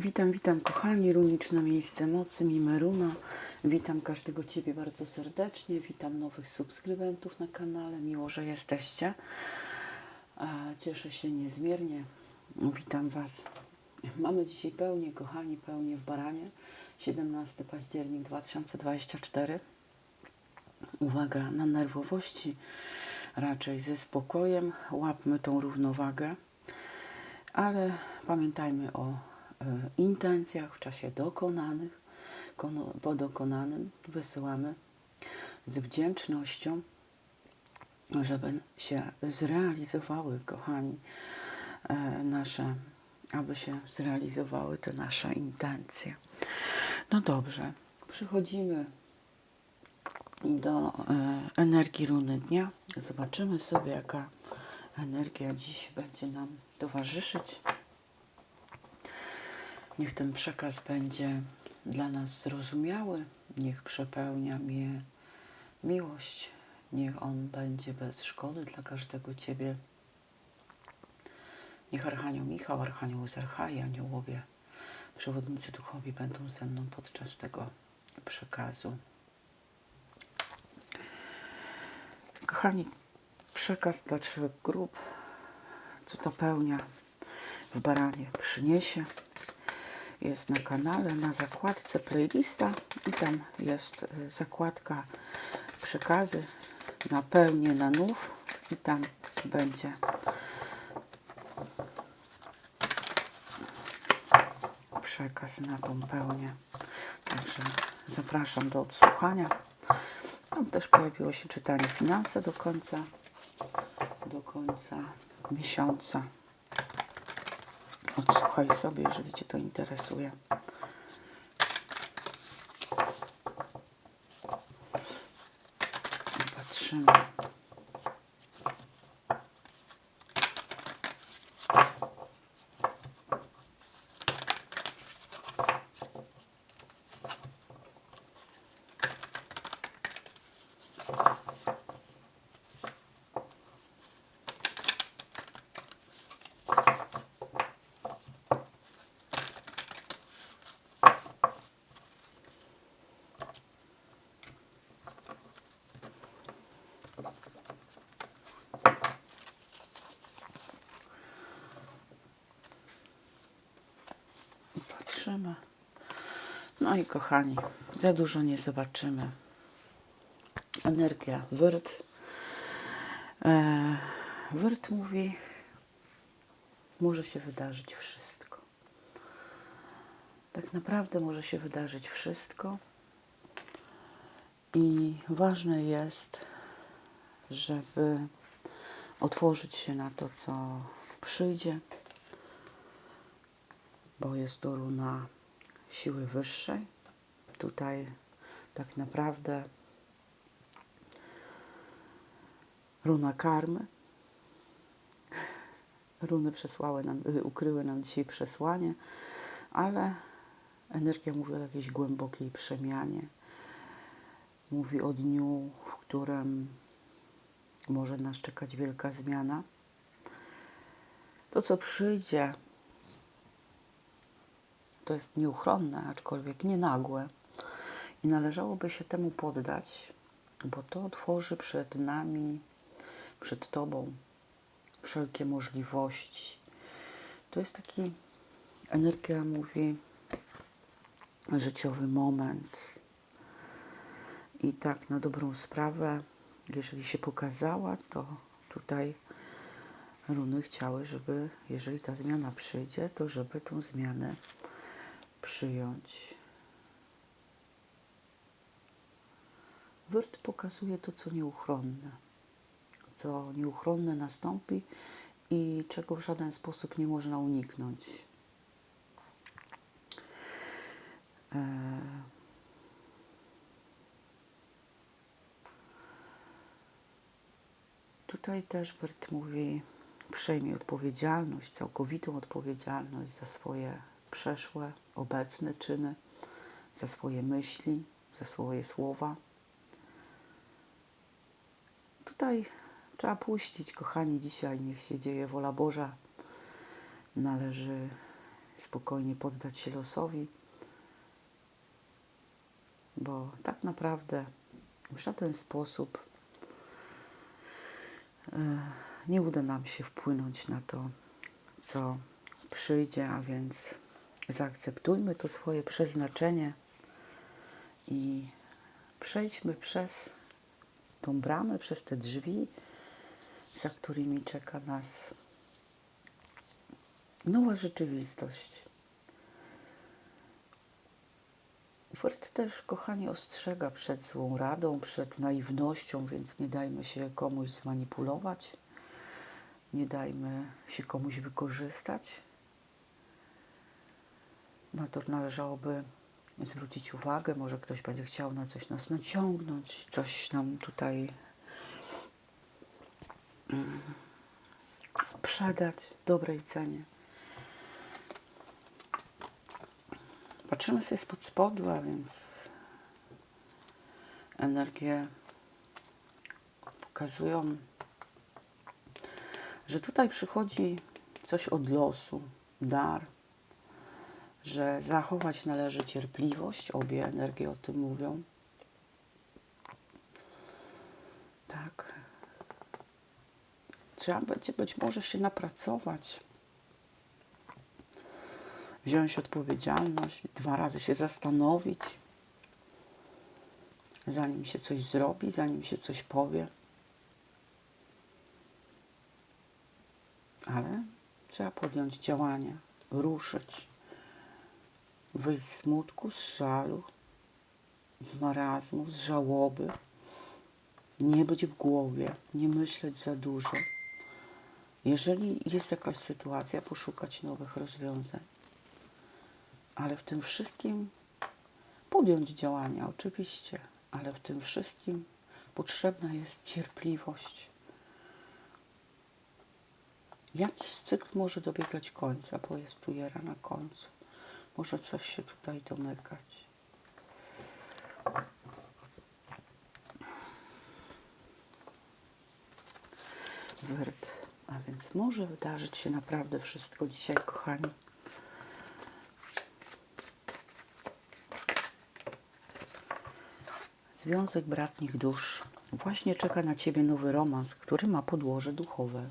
Witam, witam kochani, runiczne miejsce mocy, mime runa. Witam każdego Ciebie bardzo serdecznie, witam nowych subskrybentów na kanale, miło, że jesteście. Cieszę się niezmiernie, witam Was. Mamy dzisiaj pełnię, kochani, pełnię w Baranie, 17 październik 2024. Uwaga na nerwowości, raczej ze spokojem, łapmy tą równowagę, ale pamiętajmy o intencjach w czasie dokonanych, po dokonanym wysyłamy z wdzięcznością, żeby się zrealizowały, kochani, e, nasze, aby się zrealizowały te nasze intencje. No dobrze, przechodzimy do e, energii runy dnia. Zobaczymy sobie, jaka energia dziś będzie nam towarzyszyć. Niech ten przekaz będzie dla nas zrozumiały, niech przepełnia mnie miłość, niech on będzie bez szkody dla każdego Ciebie. Niech Archanioł Michał, Archanioł Zercha i aniołowie, przewodnicy duchowi będą ze mną podczas tego przekazu. Kochani, przekaz dla trzech grup, co ta pełnia w baranie przyniesie. Jest na kanale, na zakładce playlista i tam jest y, zakładka przekazy na pełnię na nów i tam będzie przekaz na tą pełnię. Także zapraszam do odsłuchania. Tam też pojawiło się czytanie finanse do końca, do końca miesiąca. Odsłuchaj sobie, jeżeli Cię to interesuje. Patrzymy. Patrzymy. No i kochani, za dużo nie zobaczymy. Energia wyrt. E, wyrt mówi, może się wydarzyć wszystko. Tak naprawdę może się wydarzyć wszystko. I ważne jest, żeby otworzyć się na to, co przyjdzie, bo jest to runa siły wyższej. Tutaj tak naprawdę runa karmy. Runy przesłały nam, ukryły nam dzisiaj przesłanie, ale energia mówi o jakiejś głębokiej przemianie. Mówi o dniu, w którym może nas czekać wielka zmiana. To, co przyjdzie, to jest nieuchronne, aczkolwiek nie nagłe. I należałoby się temu poddać, bo to otworzy przed nami, przed Tobą wszelkie możliwości. To jest taki, energia mówi, życiowy moment. I tak na dobrą sprawę, jeżeli się pokazała, to tutaj runy chciały, żeby, jeżeli ta zmiana przyjdzie, to żeby tą zmianę przyjąć. Wyrt pokazuje to, co nieuchronne. Co nieuchronne nastąpi i czego w żaden sposób nie można uniknąć. Eee, Tutaj też Bert mówi, przejmie odpowiedzialność, całkowitą odpowiedzialność za swoje przeszłe, obecne czyny, za swoje myśli, za swoje słowa. Tutaj trzeba puścić, kochani, dzisiaj niech się dzieje wola Boża. Należy spokojnie poddać się losowi, bo tak naprawdę w żaden sposób e, nie uda nam się wpłynąć na to, co przyjdzie, a więc zaakceptujmy to swoje przeznaczenie i przejdźmy przez tą bramę, przez te drzwi, za którymi czeka nas nowa rzeczywistość. Furt też, kochani, ostrzega przed złą radą, przed naiwnością, więc nie dajmy się komuś zmanipulować, nie dajmy się komuś wykorzystać. Na to należałoby zwrócić uwagę, może ktoś będzie chciał na coś nas naciągnąć, coś nam tutaj mm, sprzedać w dobrej cenie. Patrzymy sobie spod spodu, a więc energie pokazują, że tutaj przychodzi coś od losu, dar, że zachować należy cierpliwość, obie energie o tym mówią. Tak. Trzeba będzie być może się napracować, wziąć odpowiedzialność, dwa razy się zastanowić, zanim się coś zrobi, zanim się coś powie. Ale trzeba podjąć działania, ruszyć wyjść z smutku, z żalu, z marazmu, z żałoby, nie być w głowie, nie myśleć za dużo. Jeżeli jest jakaś sytuacja, poszukać nowych rozwiązań. Ale w tym wszystkim podjąć działania, oczywiście, ale w tym wszystkim potrzebna jest cierpliwość. Jakiś cykl może dobiegać końca, bo jest tu jera na końcu. Może coś się tutaj domykać. Wyrt. A więc może wydarzyć się naprawdę wszystko dzisiaj, kochani. Związek bratnich dusz. Właśnie czeka na Ciebie nowy romans, który ma podłoże duchowe.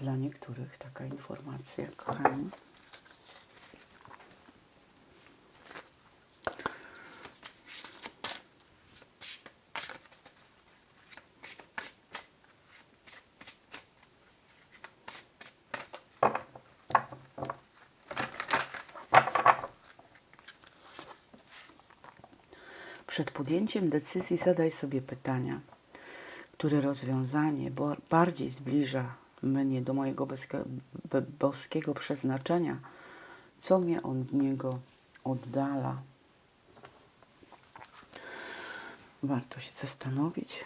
Dla niektórych taka informacja, kochani. Przed podjęciem decyzji zadaj sobie pytania, które rozwiązanie bardziej zbliża mnie do mojego boskiego przeznaczenia, co mnie od niego oddala. Warto się zastanowić.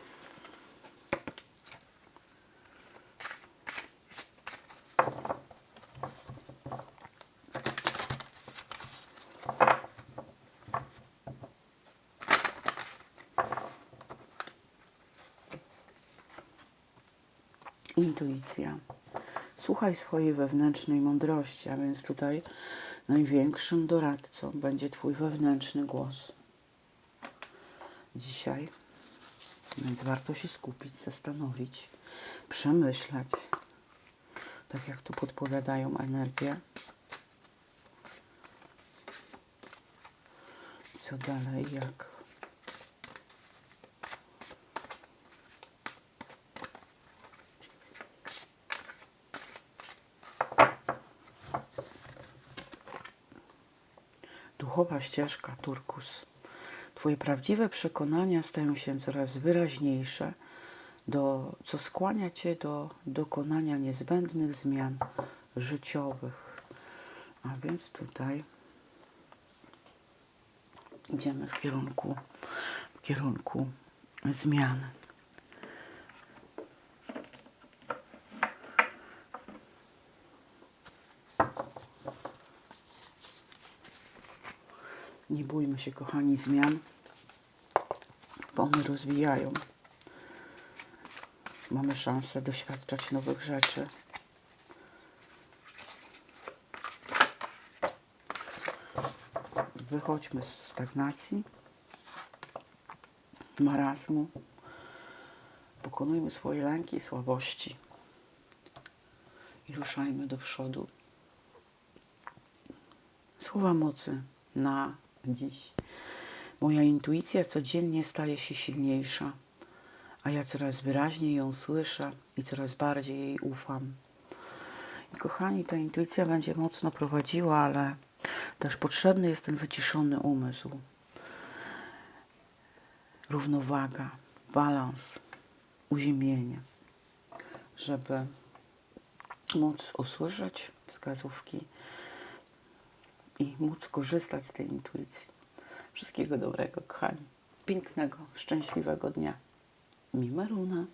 Intuicja. Słuchaj swojej wewnętrznej mądrości, a więc tutaj największym doradcą będzie Twój wewnętrzny głos. Dzisiaj. Więc warto się skupić, zastanowić, przemyśleć, tak jak tu podpowiadają energie. Co dalej, jak duchowa ścieżka turkus. Twoje prawdziwe przekonania stają się coraz wyraźniejsze, do, co skłania Cię do dokonania niezbędnych zmian życiowych. A więc tutaj idziemy w kierunku, w kierunku zmian. Nie bójmy się, kochani, zmian, bo one rozwijają. Mamy szansę doświadczać nowych rzeczy. wychodźmy z stagnacji, marazmu. Pokonujmy swoje lęki i słabości. I ruszajmy do przodu. Słowa mocy na dziś. Moja intuicja codziennie staje się silniejsza, a ja coraz wyraźniej ją słyszę i coraz bardziej jej ufam. I kochani, ta intuicja będzie mocno prowadziła, ale też potrzebny jest ten wyciszony umysł. Równowaga, balans, uziemienie, żeby móc usłyszeć wskazówki i móc korzystać z tej intuicji. Wszystkiego dobrego, kochani. Pięknego, szczęśliwego dnia. Mimeruna.